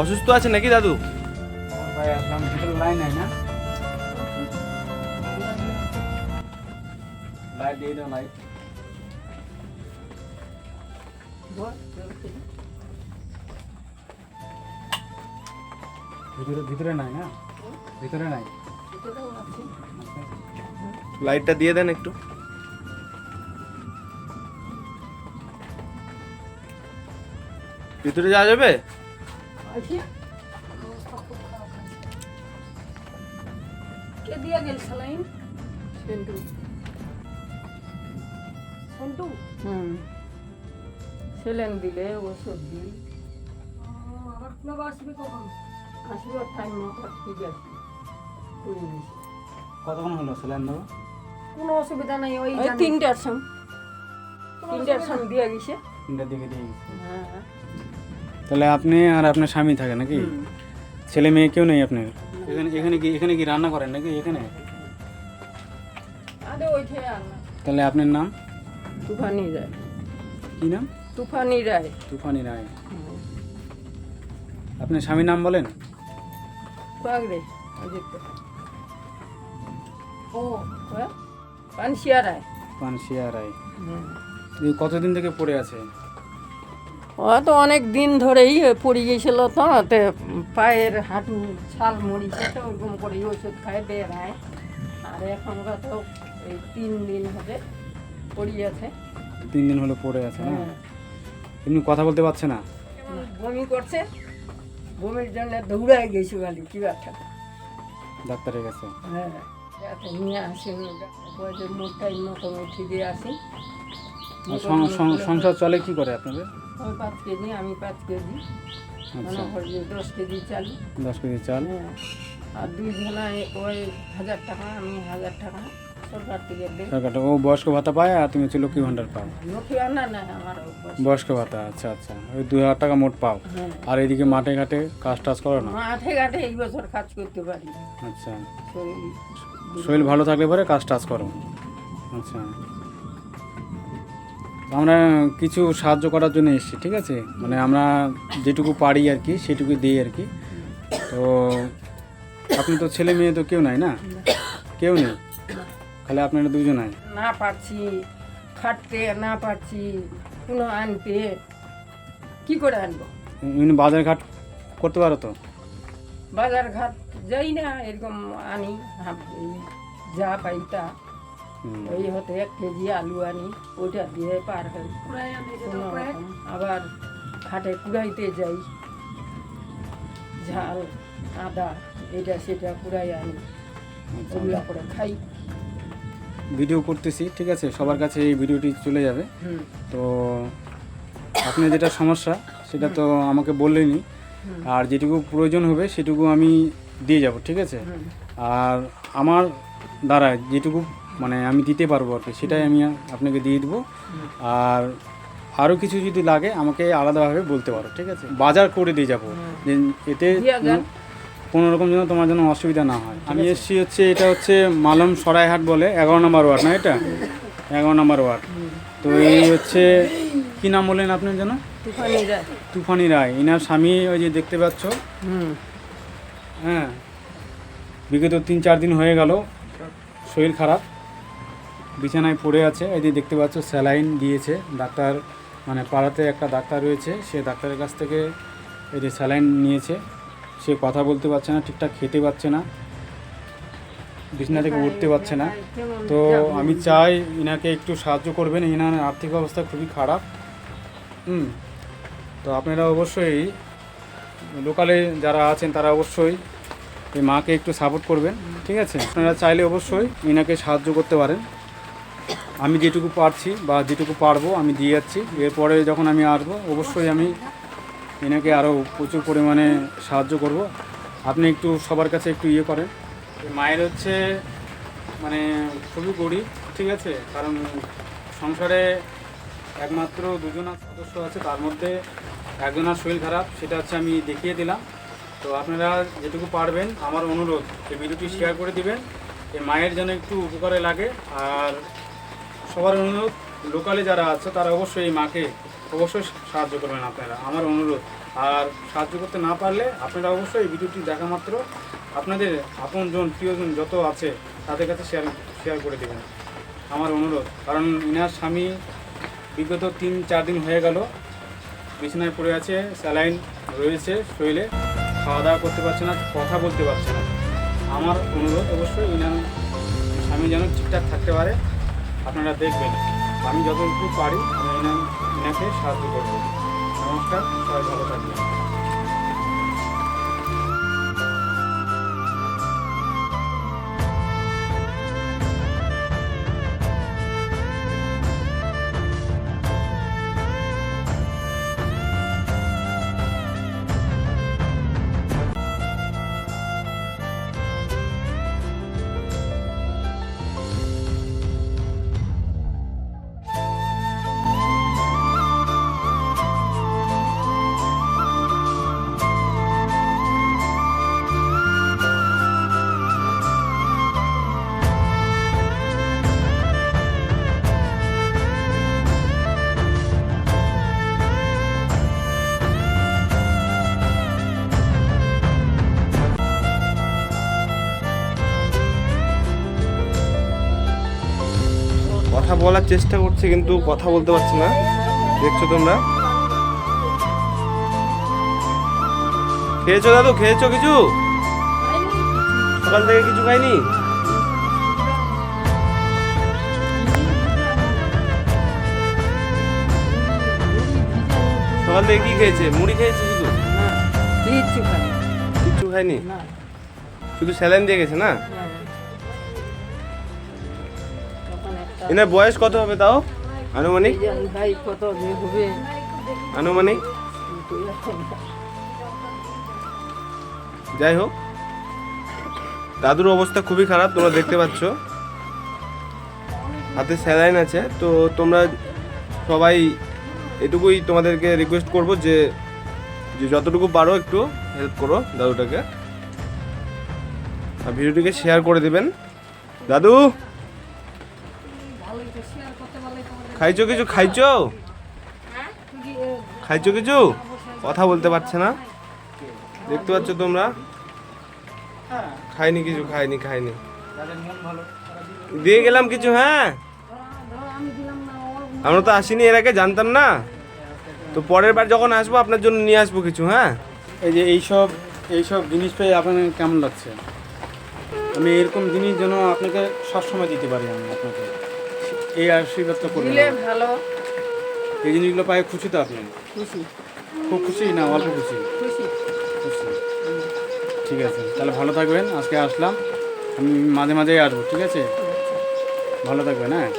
অসুস্থ আছে নাকি দাদু? লাইট দিয়ে দাও লাইট ভিতরে ভিতরে নাই না ভিতরে নাই লাইটটা দিয়ে দেন একটু। ভিতরে যাওয়া যাবে? কে দিয়া গেল সালাইন? সেন্টু। সেন্টু? হুম। সেলেন দিলে ওষুধ দিল আবার ক্লাব আসবে কখন? আসবে টাইম মতো ঠিক আছে করে নিয়েছি। কতক্ষণ হলো স্যালাইন দেবো কোনো অসুবিধা নাই ওই তিনটার সম তিনটার সম দিয়ে গেছে। তিনটার দিকে দিয়ে গেছি। হ্যাঁ তাহলে আপনি আর আপনার স্বামী থাকে নাকি? ছেলে মেয়ে কেউ নেই আপনার? এখানে এখানে কি এখানে কি রান্না করেন নাকি এখানে? আরে ওইঠে আর তাহলে আপনার নাম? তুফানি রায়। কি নাম? তুফানি রায়। তুফানি রায়। আপনার স্বামীর নাম বলেন? পাগড়ে অজিত ও হ্যাঁ? পানশিয়া রায়। পানশিয়া রায়। হুম। এই কতদিন থেকে পড়ে আছে? ও তো অনেক দিন ধরেই পড়ে গেছিল তো তে পায়ের হাঁটু ছাল মরিছে তো ওরকম করে ওষুধ খায় বেড়ায়। আর এখনকার তো এই তিন দিন হবে পড়ে আছে। তিন দিন হলো পড়ে আছে না? হ্যাঁ। এমনি কথা বলতে পারছে না? বমি করছে। বমির জন্য দৌড়ায় গেছি খালি কি একটা ডাক্তারের কাছে হ্যাঁ। নিয়ে আসেন পয়সা মোটাই উঠি দিয়ে আসি। আর সং- সং- সংসার চলে কি করে আপনাদের? ওই পাঁচ কেজি আমি পাঁচ কেজি। আচ্ছা। দশ কেজি চাল। দশ কেজি চাল। হ্যাঁ। আর দুই জনায় ওই হাজার টাকা আমি হাজার টাকা। সরকার থেকে সরকারটা ও বয়স্ক ভাতা পায় আর তুমি হচ্ছে লক্ষ্মী ভাণ্ডার পাও? লক্ষ্মী আনা না আমার বয়স্ক ভাতা আচ্ছা আচ্ছা। ওই দুই হাজার টাকা মোট পাও। হ্যাঁ। আর এদিকে মাঠে ঘাটে কাজ টাজ করো না? মাঠে ঘাটে এই বছর কাজ করতে পারি। আচ্ছা। শরীর ভালো থাকলে পরে কাজ টাজ করো। আচ্ছা। আমরা কিছু সাহায্য করার জন্য এসেছি ঠিক আছে? মানে আমরা যেটুকু পারি আর কি সেটুকু দিই আর কি। তো আপনি তো ছেলে মেয়ে তো কেউ নাই না? কেউ নেই? খালি আপনারা দুজন না পারছি খাটতে না পারছি কোনো আনতে। কি করে আনব? এমনি বাজার ঘাট করতে পারো তো? বাজার ঘাট যাই না এরকম আনি যা পাই তা। ওই হতে এক কেজি আলু আনি ওইটা দিয়ে পার হই। আবার খাটে কুড়াইতে যাই। ঝাল আদা এটা সেটা কুড়াই আনি। ওগুলা করে খাই। ভিডিও করতেছি ঠিক আছে? সবার কাছে এই ভিডিওটি চলে যাবে। তো আপনার যেটা সমস্যা সেটা তো আমাকে বললেনই। আর যেটুকু প্রয়োজন হবে সেটুকু আমি দিয়ে যাব ঠিক আছে? আর আমার দ্বারা যেটুকু মানে আমি দিতে পারব আর কি সেটাই আমি আপনাকে দিয়ে দেবো। আর আরও কিছু যদি লাগে আমাকে আলাদাভাবে বলতে পারো ঠিক আছে? বাজার করে দিয়ে যাব। এতে। কোনো রকম যেন তোমার জন্য অসুবিধা না হয়। আমি এসছি হচ্ছে এটা হচ্ছে মালম সরাইহাট বলে এগারো নম্বর ওয়ার্ড না এটা? এগারো নম্বর ওয়ার্ড। তো এই হচ্ছে কি নাম বললেন আপনার জন্য তুফানি রায়। তুফানি রায়। ইনার স্বামী ওই যে দেখতে পাচ্ছ? হুম। হ্যাঁ। বিগত তিন চার দিন হয়ে গেল শরীর খারাপ বিছানায় পড়ে আছে। এই যে দেখতে পাচ্ছ স্যালাইন দিয়েছে। ডাক্তার মানে পাড়াতে একটা ডাক্তার রয়েছে সে ডাক্তারের কাছ থেকে এই যে স্যালাইন নিয়েছে। সে কথা বলতে পারছে না ঠিকঠাক খেতে পারছে না বিছানা থেকে উঠতে পারছে না। তো আমি চাই ইনাকে একটু সাহায্য করবেন ইনার আর্থিক অবস্থা খুবই খারাপ। হুম তো আপনারা অবশ্যই লোকালে যারা আছেন তারা অবশ্যই এই মাকে একটু সাপোর্ট করবেন ঠিক আছে? আপনারা চাইলে অবশ্যই ইনাকে সাহায্য করতে পারেন। আমি যেটুকু পারছি বা যেটুকু পারব আমি দিয়ে যাচ্ছি। এরপরে যখন আমি আসব অবশ্যই আমি এনাকে আরও প্রচুর পরিমাণে সাহায্য করব। আপনি একটু সবার কাছে একটু ইয়ে করেন। মায়ের হচ্ছে মানে খুবই গরিব, ঠিক আছে? কারণ সংসারে একমাত্র দুজনা সদস্য আছে, তার মধ্যে একজনের শরীর খারাপ, সেটা হচ্ছে আমি দেখিয়ে দিলাম। তো আপনারা যেটুকু পারবেন, আমার অনুরোধ, এই ভিডিওটি শেয়ার করে দিবেন এই মায়ের যেন একটু উপকারে লাগে। আর সবার অনুরোধ লোকালে যারা আছে, তারা অবশ্যই এই মাকে অবশ্যই সাহায্য করবেন আপনারা। আমার অনুরোধ, আর সাহায্য করতে না পারলে আপনারা অবশ্যই ভিডিওটি দেখা মাত্র। আপনাদের আপনজন, প্রিয়জন যত আছে, তাদের কাছে শেয়ার শেয়ার করে দেবেন। আমার অনুরোধ, কারণ ইনার স্বামী বিগত তিন, চার দিন হয়ে গেল, বিছানায় পড়ে আছে, স্যালাইন রয়েছে শরীরে খাওয়া দাওয়া করতে পারছে না, কথা বলতে পারছে না। আমার অনুরোধ অবশ্যই ইনার স্বামী যেন ঠিকঠাক থাকতে পারে, আপনারা দেখবেন। আমি যতটুকু পারি ইনাকে সাহায্য করবে। নমস্কার সবাই ভালো থাকবেন। কথা বলার চেষ্টা করছে কিন্তু কথা বলতে পারছে না। দেখছ তোমরা? খেয়েছো দাদু খেয়েছো কিছু? সকাল থেকে কিছু খাইনি? সকাল থেকে কি খেয়েছে? মুড়ি খেয়েছে শুধু? কিচ্ছু কিছু খাইনি শুধু স্যালাইন দিয়ে গেছে না। এনার বয়স কত হবে তাও? আনুমানিক? আনুমানিক? যাই হোক। দাদুর অবস্থা খুবই খারাপ, তোমরা দেখতে পাচ্ছ। হাতে স্যালাইন আছে, তো তোমরা সবাই এটুকুই তোমাদেরকে রিকোয়েস্ট করব যে যে যতটুকু পারো একটু হেল্প করো দাদুটাকে। আর ভিডিওটিকে শেয়ার করে দেবেন। দাদু! খাইছো কিছু? খাইছো? খাইছো কিছু? কথা বলতে পারছে না? দেখতে পাচ্ছ তোমরা? খাইনি কিছু, খাইনি খাইনি। দিয়ে গেলাম কিছু হ্যাঁ? আমরা তো আসিনি, এর আগে জানতাম না। তো পরের বার যখন আসব, আপনার জন্য নিয়ে আসব কিছু হ্যাঁ? এই যে এইসব এইসব জিনিস পেয়ে আপনার কেমন লাগছে? আমি এরকম জিনিস যেন আপনাকে সবসময় দিতে পারি আমি আপনাকে। এই আশীর্বাদটা করবেন দিলে ভালো। এই জিনিসগুলো পায়ে খুশি তো আপনি? খুশি। খুব খুশি? না অল্প খুশি? খুশি। খুশি। ঠিক আছে তাহলে ভালো থাকবেন আজকে আসলাম। আমি মাঝে মাঝেই আসব ঠিক আছে? ভালো থাকবেন হ্যাঁ?